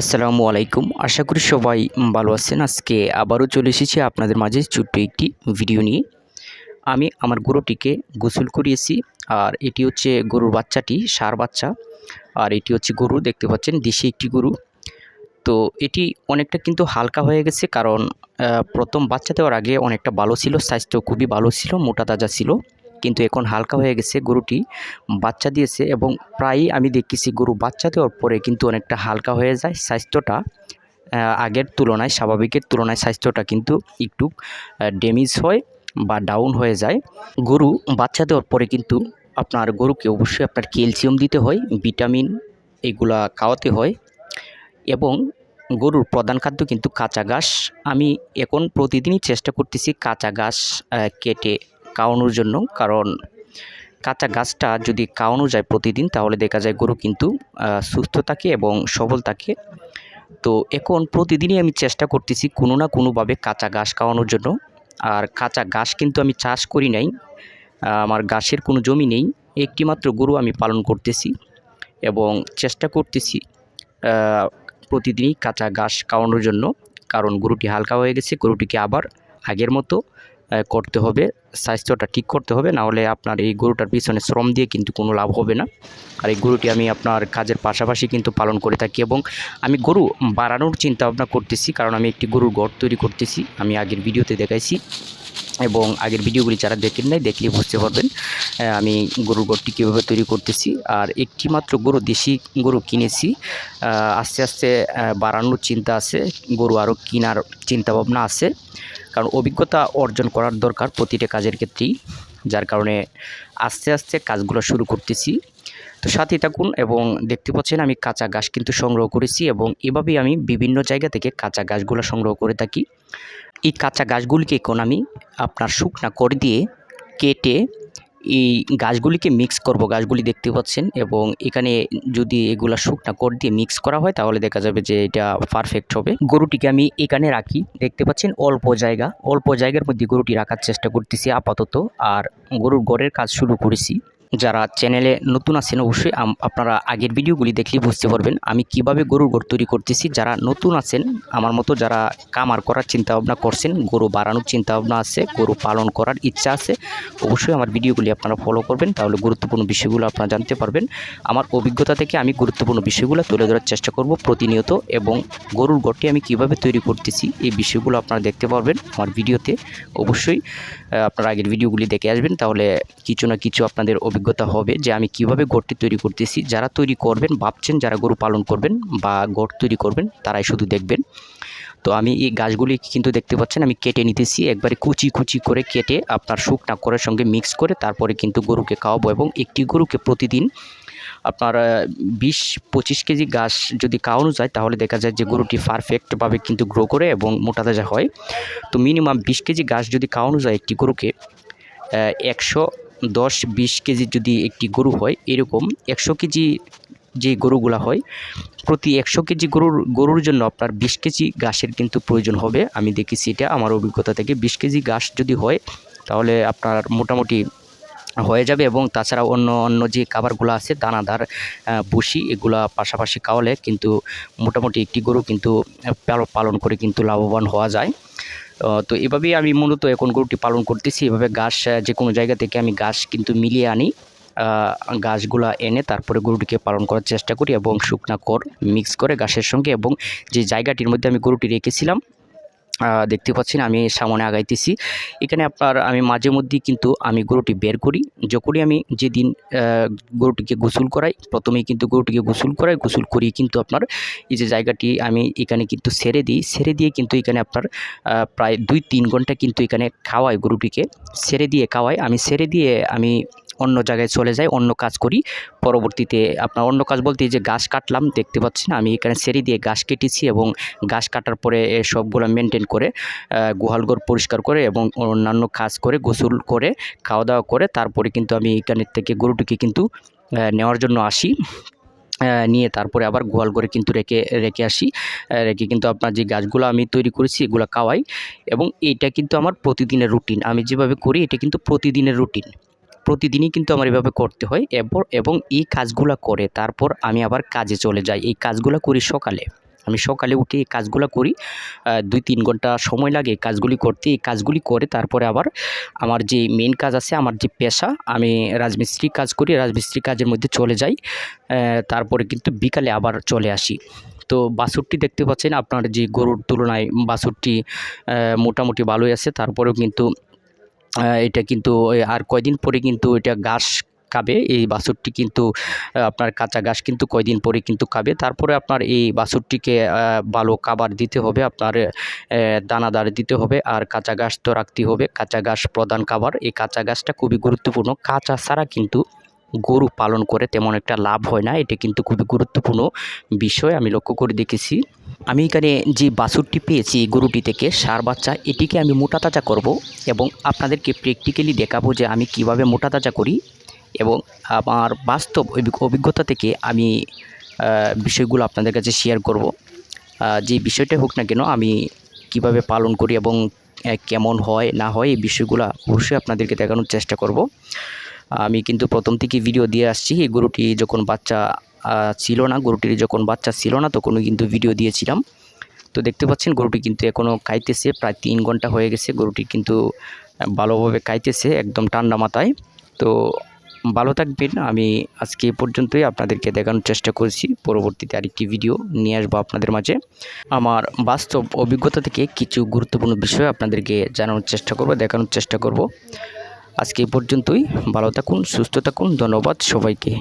আসসালামু আলাইকুম। আশা করি সবাই ভালো আছেন। আজকে আবারও চলে এসেছি আপনাদের মাঝে ছোট্ট একটি ভিডিও নিয়ে। আমি আমার গরুটিকে গোসল করিয়েছি আর এটি হচ্ছে গরুর বাচ্চাটি, সার বাচ্চা। আর এটি হচ্ছে গরু, দেখতে পাচ্ছেন, দেশি একটি গরু। তো এটি অনেকটা কিন্তু হালকা হয়ে গেছে কারণ প্রথম বাচ্চা দেওয়ার আগে অনেকটা ভালো ছিল, স্বাস্থ্য খুবই ভালো ছিল, মোটা তাজা ছিল। কিন্তু এখন হালকা হয়ে গেছে গরুটি। বাচ্চা দিয়েছে এবং প্রায়ই আমি দেখতেছি গরু বাচ্চা দেওয়ার পরে কিন্তু অনেকটা হালকা হয়ে যায় স্বাস্থ্যটা। আগের তুলনায়, স্বাভাবিকের তুলনায় স্বাস্থ্যটা কিন্তু একটু ড্যামেজ হয় বা ডাউন হয়ে যায়। গরু বাচ্চা দেওয়ার পরে কিন্তু আপনার গরুকে অবশ্যই আপনার ক্যালসিয়াম দিতে হয় ভিটামিন এগুলা খাওয়াতে হয় এবং গরুর প্রধান খাদ্য কিন্তু কাঁচা ঘাস। আমি এখন প্রতিদিনই চেষ্টা করতেছি কাঁচা ঘাস কেটে খাওয়ানোর জন্য, কারণ কাঁচা গাছটা যদি খাওয়ানো যায় প্রতিদিন, তাহলে দেখা যায় গরু কিন্তু সুস্থ থাকে এবং সবল থাকে। তো এখন প্রতিদিনই আমি চেষ্টা করতেছি কোনো না কোনোভাবে কাঁচা ঘাস খাওয়ানোর জন্য। আর কাঁচা ঘাস কিন্তু আমি চাষ করি নাই আমার ঘাসের কোনো জমি নেই একটি মাত্র গরু আমি পালন করতেছি এবং চেষ্টা করতেছি প্রতিদিনই কাঁচা ঘাস খাওয়ানোর জন্য, কারণ গরুটি হালকা হয়ে গেছে, গরুটিকে আবার আগের মতো করতে হবে, স্বাস্থ্যটা ঠিক করতে হবে, না হলে আপনার এই গরুটার পিছনে শ্রম দিয়ে কিন্তু কোনো লাভ হবে না। আর এই গরুটি আমি আপনার কাজের পাশাপাশি কিন্তু পালন করে থাকি এবং আমি গরু বাড়ানোর চিন্তা ভাবনা করতেছি, কারণ আমি একটি গরুর ঘর তৈরি করতেছি, আমি আগের ভিডিওতে দেখাইছি এবং আগের ভিডিওগুলি যারা দেখেন নাই দেখলে বুঝতে পারবেন আমি গরুর ঘরটি কীভাবে তৈরি করতেছি। আর একটি মাত্র গরু, দেশি গরু কিনেছি আস্তে আস্তে বাড়ানোর চিন্তা আছে, গরু আরও কেনার চিন্তা ভাবনা আছে। কারণ অভিজ্ঞতা অর্জন করার দরকার প্রতিটা কাজের ক্ষেত্রেই, যার কারণে আস্তে আস্তে কাজগুলো শুরু করতেছি। তো সাথে থাকুন এবং দেখতে পাচ্ছেন আমি কাঁচা গাছ কিন্তু সংগ্রহ করেছি এবং এভাবেই আমি বিভিন্ন জায়গা থেকে কাঁচা গাছগুলো সংগ্রহ করে থাকি। এই কাঁচা গাছগুলিকে এখন আমি আপনার শুকনা করে দিয়ে কেটে এই গাছগুলিকে মিক্স করব। গাছগুলি দেখতে পাচ্ছেন এবং এখানে যদি এগুলা শুকনা কোট দিয়ে মিক্স করা হয়, তাহলে দেখা যাবে যে এটা পারফেক্ট হবে। গরুটিকে আমি এখানে রাখি। দেখতে পাচ্ছেন অল্প জায়গা। অল্প জায়গার মধ্যে গরুটি রাখার চেষ্টা করতেছি আপাতত। আর গরুর গড়ের কাজ শুরু করেছি। যারা চ্যানেলে নতুন আছেন, অবশ্যই আপনারা আগের ভিডিওগুলি দেখলেই বুঝতে পারবেন আমি কীভাবে গরুর ঘর তৈরি করতেছি। যারা নতুন আছেন, আমার মতো যারা কামার করার চিন্তা ভাবনা করছেন, গরু বাড়ানোর চিন্তা ভাবনা আছে, গরু পালন করার ইচ্ছা আছে, অবশ্যই আমার ভিডিওগুলি আপনারা ফলো করবেন। তাহলে গুরুত্বপূর্ণ বিষয়গুলো আপনারা জানতে পারবেন। আমার অভিজ্ঞতা থেকে আমি গুরুত্বপূর্ণ বিষয়গুলো তুলে ধরার চেষ্টা করব প্রতিনিয়ত এবং গরুর ঘরটি আমি কীভাবে তৈরি করতেছি এই বিষয়গুলো আপনারা দেখতে পারবেন আমার ভিডিওতে। অবশ্যই আপনারা আগের ভিডিওগুলি দেখে আসবেন, তাহলে কিছু না কিছু আপনাদের অভিজ্ঞতা হবে যে আমি কীভাবে ঘরটি তৈরি করতেছি। যারা তৈরি করবেন, ভাবছেন যারা গরু পালন করবেন বা ঘর তৈরি করবেন, তারাই শুধু দেখবেন। তো আমি এই গাছগুলি কিন্তু দেখতে পাচ্ছেন, আমি কেটে নিতেছি, একবারে কুচি কুচি করে কেটে আপনার শুকনা করার সঙ্গে মিক্স করে তারপরে কিন্তু গরুকে খাওয়াবো এবং একটি গরুকে প্রতিদিন আপনার বিশ পঁচিশ কেজি ঘাস যদি খাওয়ানো যায়, তাহলে দেখা যায় যে গরুটি পারফেক্টভাবে কিন্তু গ্রো করে এবং মোটা তাজা হয়। তো মিনিমাম বিশ কেজি ঘাস যদি খাওয়ানো যায় একটি গরুকে একশো দশ বিশ কেজি যদি একটি গরু হয়, এরকম একশো কেজি যে গরুগুলা হয়, প্রতি একশো কেজি গরুর গরুর জন্য আপনার বিশ কেজি ঘাসের কিন্তু প্রয়োজন হবে। আমি দেখেছি এটা, আমার অভিজ্ঞতা থেকে বিশ কেজি ঘাস যদি হয়, তাহলে আপনার মোটামুটি হয়ে যাবে এবং তাছাড়া অন্য অন্য যে খাবারগুলো আছে, দানাদার ভুসি, এগুলা পাশাপাশি খাওয়ালে কিন্তু মোটামুটি একটি গরু কিন্তু পালন করে কিন্তু লাভবান হওয়া যায়। তো এভাবেই আমি মূলত এখন গরুটি পালন করতেছি। এভাবে গাছ যে কোনো জায়গা থেকে আমি গাছ কিন্তু মিলিয়ে আনি গাছগুলো এনে তারপরে গরুটিকে পালন করার চেষ্টা করি এবং শুকনা কর মিক্স করে গাছের সঙ্গে এবং যে জায়গাটির মধ্যে আমি গরুটি রেখেছিলাম দেখতে পাচ্ছেন, আমি সামনে আগাইতেছি। এখানে আপনার, আমি মাঝে মধ্যেই কিন্তু আমি গরুটি বের করি। যখনই আমি যেদিন গরুটিকে গোসল করাই, প্রথমেই কিন্তু গরুটিকে গোসল করাই, গোসল করিয়ে কিন্তু আপনার এই যে জায়গাটি আমি এখানে কিন্তু ছেড়ে দিই। ছেড়ে দিয়ে কিন্তু এখানে আপনার প্রায় দুই তিন ঘণ্টা কিন্তু এখানে খাওয়াই গরুটিকে। ছেড়ে দিয়ে খাওয়াই। আমি ছেড়ে দিয়ে আমি অন্য জায়গায় চলে যাই, অন্য কাজ করি। পরবর্তীতে আপনার অন্য কাজ বলতে যে গাছ কাটলাম, দেখতে পাচ্ছেন, আমি এখানে সেরি দিয়ে গাছ কেটেছি এবং গাছ কাটার পরে সবগুলো মেনটেন করে গোহালঘর পরিষ্কার করে এবং অন্যান্য কাজ করে, গোসল করে খাওয়া দাওয়া করে, তারপরে কিন্তু আমি এখানের থেকে গরুটিকে কিন্তু নেওয়ার জন্য আসি। নিয়ে তারপরে আবার গোয়াল করে কিন্তু রেখে রেখে আসি। রেখে কিন্তু আপনার যে গাছগুলো আমি তৈরি করেছি, এগুলো খাওয়াই এবং এটা কিন্তু আমার প্রতিদিনের রুটিন আমি যেভাবে করি, এটা কিন্তু প্রতিদিনের রুটিন প্রতিদিনই কিন্তু আমার এভাবে করতে হয়। এবং এবং এই কাজগুলো করে, তারপর আমি আবার কাজে চলে যাই। এই কাজগুলো করি সকালে। আমি সকালে উঠে এই কাজগুলো করি দুই তিন ঘণ্টা সময় লাগে কাজগুলি করতে। এই কাজগুলি করে, তারপরে আবার আমার যে মেন কাজ আছে, আমার যে পেশা, আমি রাজমিস্ত্রি কাজ করি। রাজমিস্ত্রি কাজের মধ্যে চলে যাই তারপরে কিন্তু বিকালে আবার চলে আসি। তো বাসুরটি দেখতে পাচ্ছেন, আপনার যে গরুর তুলনায় বাসুরটি মোটামুটি ভালোই আছে। তারপরেও কিন্তু এটা কিন্তু আর কয়দিন পরে কিন্তু এটা গাছ খাবে। এই বাছুরটি কিন্তু আপনার কাঁচা গাছ কিন্তু কয়দিন পরে কিন্তু খাবে। তারপরে আপনার এই বাছুরটিকে ভালো খাবার দিতে হবে, আপনার দানাদার দিতে হবে, আর কাঁচা গাছ তো রাখতে হবে। কাঁচা গাছ প্রধান খাবার। এই কাঁচা গাছটা খুবই গুরুত্বপূর্ণ। কাঁচা ছাড়া কিন্তু গরু পালন করে তেমন একটা লাভ হয় না। এটা কিন্তু খুবই গুরুত্বপূর্ণ বিষয়, আমি লক্ষ্য করে দেখেছি। আমি এখানে যে বাছুরটি পেয়েছি গরুটি থেকে, সার বাচ্চা, এটিকে আমি মোটা তাজা করব এবং আপনাদেরকে প্র্যাকটিক্যালি দেখাবো যে আমি কীভাবে মোটা তাজা করি এবং আমার বাস্তব অভিজ্ঞতা থেকে আমি বিষয়গুলো আপনাদের কাছে শেয়ার করব। যে বিষয়টা হোক না কেন, আমি কীভাবে পালন করি এবং কেমন হয়, না হয়, এই বিষয়গুলো অবশ্যই আপনাদেরকে দেখানোর চেষ্টা করব। আমি কিন্তু প্রথম থেকে ভিডিও দিয়ে আসছি। এই গরুটি যখন বাচ্চা ছিল না, গরুটির যখন বাচ্চা ছিল না, তখনও কিন্তু ভিডিও দিয়েছিলাম। তো দেখতে পাচ্ছেন, গরুটি কিন্তু এখনও খাইতেছে প্রায় তিন ঘণ্টা হয়ে গেছে, গরুটি কিন্তু ভালোভাবে খাইতেছে একদম ঠান্ডা মাথায়। তো ভালো থাকবেন, আমি আজকে এই পর্যন্তই আপনাদেরকে দেখানোর চেষ্টা করেছি। পরবর্তীতে আরেকটি ভিডিও নিয়ে আসব আপনাদের মাঝে। আমার বাস্তব অভিজ্ঞতা থেকে কিছু গুরুত্বপূর্ণ বিষয় আপনাদেরকে জানানোর চেষ্টা করব, দেখানোর চেষ্টা করব। আজকে পর্যন্তই। ভালো থাকুন সুস্থ থাকুন। ধন্যবাদ সবাইকে।